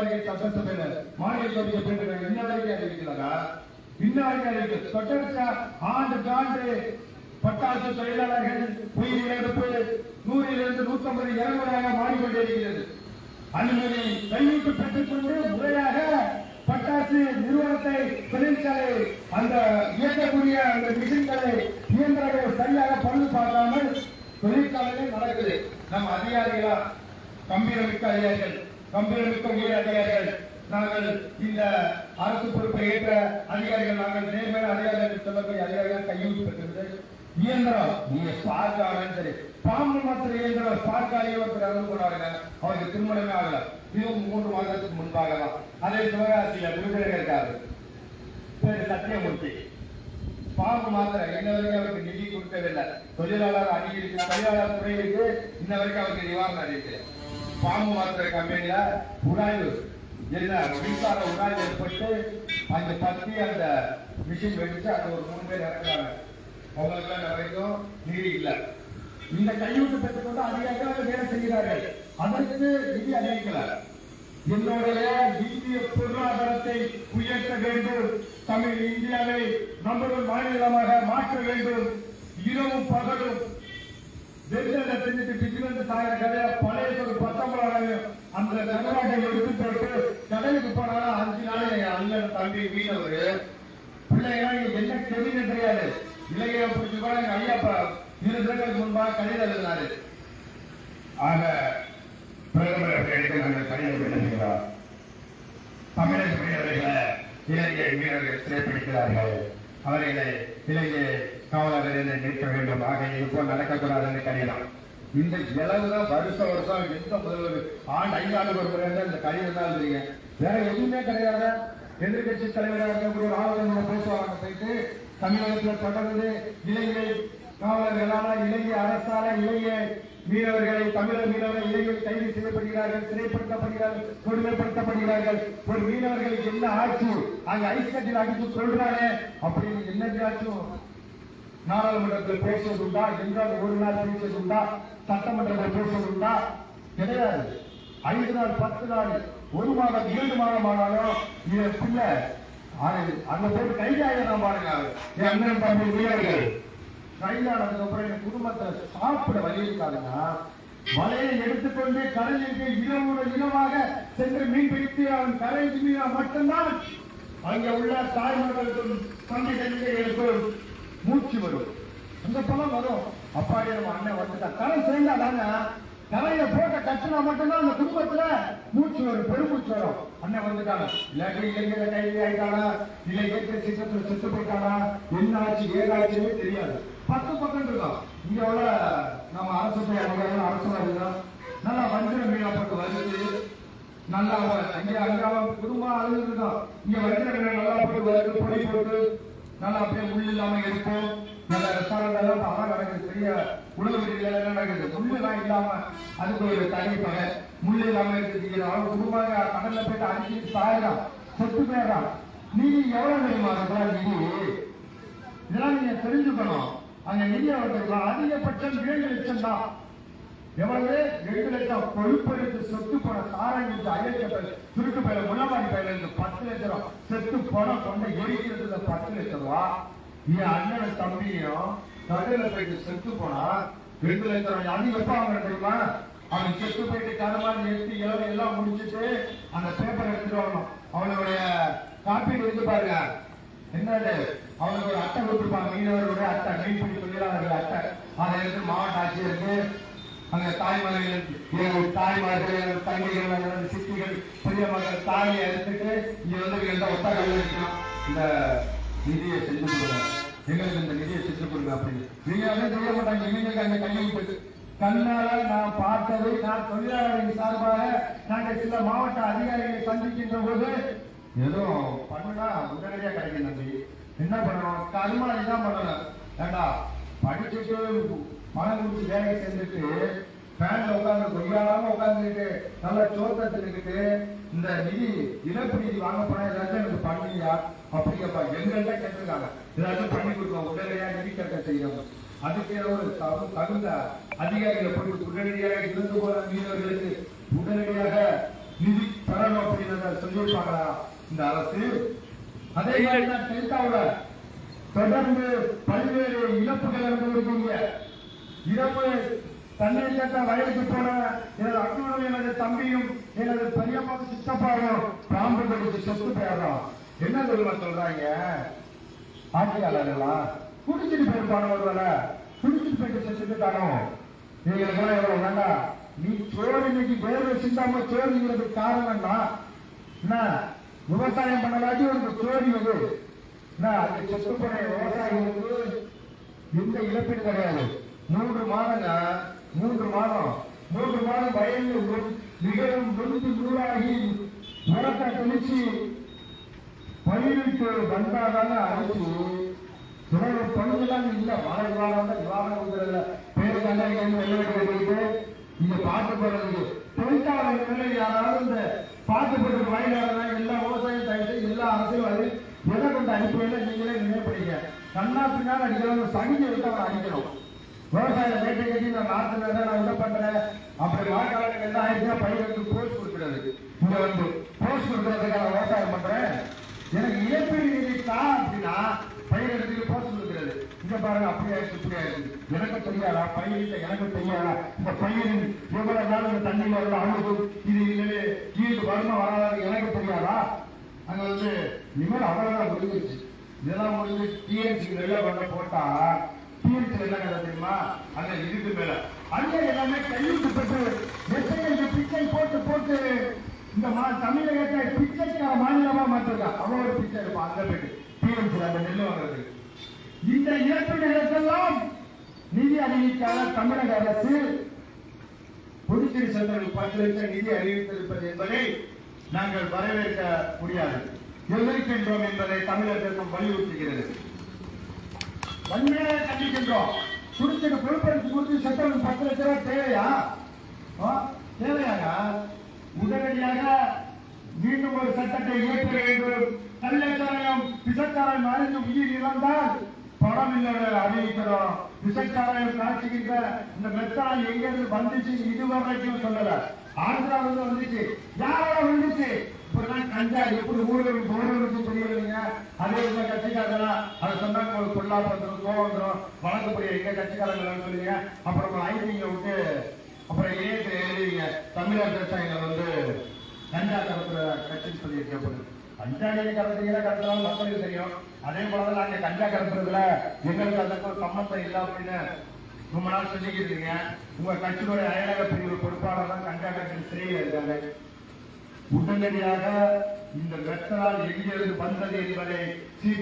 வாரிகை சட்டசபையில மானிய வரைக்கும் அறிவிக்கிறாரா இன்ன வரைக்கும் தொடர்ச்சியா ஆண்டு ஆண்டு பட்டாசு தொழிலாளர்கள் உயிரிழப்பு நூறிலிருந்து நூற்றம்பது இருநூறாக மாறிக்கொண்டிருக்கிறது அனுமதி கையூட்டு பெற்றுக்கொண்டு முறையாக பட்டாசு நிறுவனத்தை தொழிற்சாலை அந்த இயக்கக்கூடிய அந்த மிஷின்களை இயந்திரங்களை சரியாக பழுது பார்க்காமல் தொழிற்சாலைகள் நடக்குது. நம்ம அதிகாரிகளா கம்பீரமிக்க அதிகாரிகள் கம்பீரமிக்க உயர் அதிகாரிகள். நாங்கள் இந்த அரசு பொறுப்பை ஏற்ற அதிகாரிகள் நாங்கள் நேர்மையான அதிகாரிகள் சொல்லக்கூடிய அதிகாரிகள் கையூட்டு பெற்றது இயந்திரம் நீங்க ஸ்பார்க்காலும் சரி பாம்பு மாத்திர இயந்திரம் ஸ்பார்க்காலே ஒருத்தர் இறந்து போனாருங்க. அவருக்கு திருமணமே ஆகல. இதுவும் மூன்று மாதத்துக்கு முன்பாக தான் அதே சிவகாசியில விடுதலை இருக்காரு. பேரு சத்தியமூர்த்தி. பாம்பு மாத்திரை இன்ன வரைக்கும் அவருக்கு நிதி கொடுக்கவில்லை தொழிலாளர் அணி இருக்கு தொழிலாளர் துறை இருக்கு இன்ன வரைக்கும் அவருக்கு நிவாரணம் அறிவிக்கல பாம்பு மாத்திரை கம்பெனியில உராய்வு என்ன மின்சார உராய்வு ஏற்பட்டு அந்த பத்தி அந்த மிஷின் வெடிச்சு அந்த ஒரு மூணு பேர் இறக்குறாங்க. அவங்களுக்கு வரைக்கும் நிதி இல்லை. இந்த கையூட்டு பெற்றுக்கொண்டு அதிகாரிகள் வேலை செய்கிறார்கள். அதற்கு நிதி அறிவிக்கல என்னுடைய இந்திய பொருளாதாரத்தை உயர்த்த வேண்டும். தமிழ் இந்தியாவை நம்பர் மாநிலமாக மாற்ற வேண்டும். இரவும் பகலும் வெளியில செஞ்சுட்டு பிஜிலிருந்து சாகிற கதையை பழைய ஒரு பத்தொன்பதாவது அந்த தமிழ்நாட்டை எடுத்து போட்டு கடலுக்கு போனாலும் அஞ்சு நாள் என் அண்ணன் தம்பி பிள்ளைகளா இங்க என்ன தெரியுது தெரியாது இளைய பிடிச்சி கூட எங்க ஐயா இரு தினங்களுக்கு முன்பாக கடிதம் எழுதினாரு. ஆக பிரதமர் அவர்களுக்கு நாங்கள் கடிதம் எழுதுகிறோம் தமிழக மீனவர்களை இலங்கை மீனவர்கள் சிறைப்பிடிக்கிறார்கள். அவர்களை இலங்கை காவலர்கள் என்ன நிற்க வேண்டும்? ஆக இப்போ நடக்கக்கூடாதுன்னு கடிதம் இந்த இளவுதான் வருஷம் வருஷம் எந்த முதல்வர் ஆண்டு ஐந்தாண்டு ஒரு முறை இந்த கடிதம் தான் எழுதுறீங்க வேற எதுவுமே கிடையாது. எதிர்கட்சி தலைவராக இருக்கக்கூடிய ஆளுநர் பேசுவாங்க போயிட்டு தமிழகத்தில் தொடர்ந்து இலங்கை காவலர்களால இலங்கை அரசால இலங்கை மீனவர்களை தமிழக மீனவர்கள் இளைஞர்கள் கைது செய்யப்படுகிறார்கள் சிறைப்படுத்தப்படுகிறார்கள் கொடுமைப்படுத்தப்படுகிறார்கள். ஒரு மீனவர்களுக்கு என்ன ஆட்சி? அங்க ஐஸ் கட்டில் அடித்து சொல்றாங்க அப்படின்னு என்னைக்காச்சும் நாடாளுமன்றத்தில் பேசுவதுண்டா என்றால் ஒரு நாள் பேசுவதுண்டா சட்டமன்றத்தில் பேசுவதுண்டா கிடையாது. ஐந்து நாள் பத்து நாள் ஒரு மாதம் ஏழு மாதம் ஆனாலும் இதற்குள்ள அந்த பேர் அங்க போய் பாருங்க என் அண்ணன் தம்பி மீனவர்கள். கைதானதுக்கு அப்புறம் என் குடும்பத்துல சாப்பிட வழி இருக்காதுன்னா வலையை எடுத்துக்கொண்டு கடலிற்கு இரவு இனமாக சென்று மீன் பிடித்து அவன் கரைந்து மீனா மட்டும்தான். அங்க உள்ள தாய்மார்களுக்கும் தம்பி தந்தைகளுக்கும் மூச்சு வரும். அந்த பணம் வரும். அப்பாடி நம்ம அண்ணன் வந்துட்டா. கரை தானே? கரையில போட்ட கட்டினா மட்டும்தான் அந்த குடும்பத்துல மூச்சு வரும் பெருமூச்சு வரும். அண்ணன் வந்துட்டாங்க இல்லாட்டி இளைஞர் கைதி ஆயிட்டானா இல்ல இயற்கை சித்தத்துல செத்து போயிட்டானா என்ன ஆச்சு ஏதாச்சுமே தெரியாது. பத்து பக்கம் இருக்கும் இங்க உள்ள நம்ம அரசு அதிகாரிகள் அரசு நல்லா வஞ்சிர மீனா வருது நல்லா இங்க அங்க குடும்பம் அழுது இருக்கும் இங்க வஞ்சிர மீன் நல்லா போட்டு வருது பொடி போட்டு நல்லா அப்படியே முள் இல்லாம இருக்கும் நல்ல ரெஸ்டாரண்ட் எல்லாம் அழகா நடக்குது. பெரிய உணவு வீடுகள் நடக்குது. முள் எல்லாம் இல்லாம அதுக்கு ஒரு தனி பகை. முள்ளு இல்லாம இருக்குது அவன் குடும்பம் கடல்ல போயிட்டு அடிச்சு சாயிறான் செத்து போயிடறான். நீ எவ்வளவு தெரியுமா அதெல்லாம் நீ? இதெல்லாம் நீங்க தெரிஞ்சுக்கணும். அங்க நிதி அவர்கள் அதிகபட்சம் ஏழு லட்சம் தான். எவ்வளவு? ஏழு லட்சம். கொழுப்பெடுத்து சொத்து போன சாரங்கிட்டு அயற்ற சுருக்கு பயில முள்ளமாடி பயில இருந்து பத்து லட்சம் ரூபா. செத்து போன கொண்டு எரிக்கிறதுல பத்து லட்சம் ரூபா. என் அண்ணன் தம்பியும் கடையில போயிட்டு செத்து போனா ரெண்டு லட்சம் ரூபாய் அது எப்ப அவங்க தெரியுமா? அவன் செத்து போயிட்டு கடமா நிறுத்தி இளவு எல்லாம் முடிச்சுட்டு அந்த பேப்பர் எடுத்துட்டு வரணும். அவனுடைய காப்பீடு இருந்து பாருங்க. என்னது? அவனுக்கு ஒரு அட்டை கொடுத்துருப்பாங்க. மீனவர்களுடைய அட்டை மீன்பிடி தொழிலாளர்கள் அட்டை. அதை எடுத்து மாவட்ட ஆட்சியருக்கு அங்க தாய்மார்கள் ஏழு தாய்மார்கள் தங்கைகள் சித்திகள் பெரிய மகள் தாயை எடுத்துட்டு இங்க வந்து எந்த ஒத்தகங்கள் இருக்கணும் இந்த நிதியை செஞ்சு கொடுங்க. எங்களுக்கு இந்த நிதியை செஞ்சு கொடுங்க அப்படின்னு. நீங்க வந்து செய்ய மாட்டாங்க. இவங்களுக்கு அந்த கையெழுத்து கண்ணால் நான் பார்த்தது நான் தொழிலாளர்களின் சார்பாக நாங்கள் சில மாவட்ட அதிகாரிகளை சந்திக்கின்ற போது ஏதோ பண்ணுனா உடனடியா கிடைக்கும் தம்பி. என்ன பண்ணணும்? கருமாதி தான் பண்ணணும். ஏண்டா படிச்சுட்டு பணம் கொடுத்து வேலை செஞ்சுட்டு ஃபேன்ல உட்கார்ந்து கொய்யாலாம உட்கார்ந்துட்டு நல்லா சோத்தை தின்னுக்கிட்டு இந்த நிதி இழப்பு நிதி வாங்க போனா ஏதாச்சும் எனக்கு பண்ணியா? அப்படிங்கப்பா எங்கள்கிட்ட கேட்டிருக்காங்க. ஏதாச்சும் பண்ணி கொடுக்கணும். உடனடியா நிதி கட்ட செய்யணும். அதுக்கு ஏதோ ஒரு தகுந்த அதிகாரிகளை போட்டு உடனடியாக இருந்து போற மீனவர்களுக்கு உடனடியாக நிதி பெறணும் அப்படின்னு சொல்லியிருப்பாங்களா? இந்த அரசு அதே மாதிரி தான் டெல்டாவுல தொடர்ந்து பல்வேறு இழப்புகள் நடந்திருக்கீங்க இரவு தண்ணீர் கேட்ட வயலுக்கு போன எனது அண்ணனும் எனது தம்பியும் எனது பெரியம்மாவும் சித்தப்பாவும் பாம்பு கடிச்சு செத்து போயிடுறோம் என்ன தெரியுமா சொல்றாங்க? ஆட்சியாளர்களா? குடிச்சிட்டு போயிருப்பானோ ஒருவேளை? குடிச்சிட்டு போயிட்டு செத்துட்டானோ நீங்களுக்கெல்லாம் எவ்வளவு வேண்டாம். நீ சோறு இன்னைக்கு வேர்வை சிந்தாம சோறுங்கிறதுக்கு காரணம்னா என்ன? விவசாயம் பண்ணலாட்டி ஒரு சோறு வந்து என்ன செத்து போன விவசாயிகளுக்கு எந்த இழப்பீடு கிடையாது. மூன்று மாதங்க மூன்று மாதம். மூன்று மாதம் வயலில் மிகவும் நொந்து நூலாகி உரத்தை தெளிச்சு பயிரிட்டு வந்தாதாங்க அரைச்சு சிலர் பணிகளாக இல்ல மழை நிவாரணம் நிவாரணம் கொடுக்கறதுல பேரு கண்ணாடி வெள்ளவெட்டு இங்க பாட்டு போடுறதுக்கு தொழிற்சாலை யாராவது இந்த பாட்டு போடுறது எல்லா விவசாயம் தயாரித்து எல்லா அரசியல்வாதி எதை கொண்டு அடிப்படையில் நீங்களே நினைப்பீங்க கண்ணா பின்னால் அடிக்கிறவங்க சகிஞ்சு விட்டு அவன் அடிக்கணும். விவசாய வேட்டை கட்டி நான் நாட்டில் நான் என்ன பண்றேன். அப்படி வாக்காளர்கள் என்ன ஆயிடுச்சா பயிர்களுக்கு போஸ்ட் கொடுக்கிறது இங்க வந்து போஸ்ட் கொடுக்கறதுக்காக விவசாயம் பண்றேன். எனக்கு இயற்கை நிதி தான் அப்படின்னா பயிர் எடுத்துட்டு போஸ்ட் கொடுக்கிறது. இங்க பாருங்க அப்படியே இப்படி ஆயிடுச்சு. எனக்கு தெரியாதா? பயிரிட்ட எனக்கு தெரியாதா? இந்த பயிரின் எவ்வளவு நாள் இந்த தண்ணியில வருது அழுது இது இல்லை கீழ் வருமா வராது எனக்கு தெரியாதா? அங்க வந்து இனிமேல் அவ்வளவுதான் முடிஞ்சிருச்சு. இதெல்லாம் முடிஞ்சு டிஎன்சி வெளில பண்ண போட்டா டிஎன்சி என்ன கதை தெரியுமா? அங்க இதுக்கு மேல. அங்க எல்லாமே கையெழுத்து பெற்று எஸ்ஐ பிச்சை போட்டு போட்டு இந்த மா தமிழகத்தை பிச்சைக்கார மாநிலமா மாற்றிருக்கா அவ்வளோ ஒரு பிச்சை இருப்பான் அந்த போயிட்டு டிஎன்சி அந்த நெல் வாங்குறது. இந்த இழப்பீடுகளுக்கெல்லாம் நிதி அறிவிக்காத தமிழக அரசு புதுச்சேரி சென்ட்ரல் பத்து லட்சம் நிதி அறிவித்திருப்பது என்பதை நாங்கள் வரவேற்க முடியாது. எதிர்க்கின்றோம் என்பதை தமிழகத்திற்கும் வலியுறுத்துகிறது. வன்மையாக கண்டிக்கின்றோம். குறிச்சிட்டு பொறுப்பெடுத்து குறித்து சென்ட்ரல் பத்து லட்சம் ரூபாய் தேவையா? தேவையாக உடனடியாக மீண்டும் ஒரு சட்டத்தை இயற்ற வேண்டும். கள்ளச்சாராயம் விசச்சாராயம் அறிந்து உயிர் இழந்தால் படம் இல்லை அறிவிக்கிறோம். விசச்சாராயம் காட்சிக்கின்ற இந்த மெத்தால் எங்க இருந்து வந்துச்சு இதுவரைக்கும் சொல்லல. ஆந்திரால வந்துச்சு. யாரோட வந்துச்சு? இப்படிதான் கஞ்சா எப்படி ஊழலுக்கு ஊழலுக்கு தெரியலைங்க அதே இந்த கட்சிக்காரங்களா அதை சொன்னாங்க ஒரு பொல்லா வந்துடும் கோவம் வந்துடும் வழக்கு புரிய எங்க கட்சிக்காரங்க சொல்லுங்க அப்புறம் ஐடிங்க விட்டு அப்புறம் ஏன் எழுதுவீங்க. தமிழக விவசாயிகளை வந்து கஞ்சா கடத்துற கட்சின்னு சொல்லி கேட்பது கலந்தீங்கன்னா கடத்துறீங்க மக்களுக்கு தெரியும். அதே போலதான் நாங்க கஞ்சா கடத்துறதுல எங்களுக்கு அதுக்கு சம்பந்தம் இல்லை அப்படின்னு ரொம்ப நாள் சொல்லிக்கிட்டு இருக்கீங்க. உங்க கட்சியோட அயலக பிரிவு பொறுப்பாளர் தான் கஞ்சா கட்சி சிறையில் இருக்காங்க உடனடியாக இந்த மெத்தனால் எங்கிருந்து வந்தது என்பதை சிபிஐ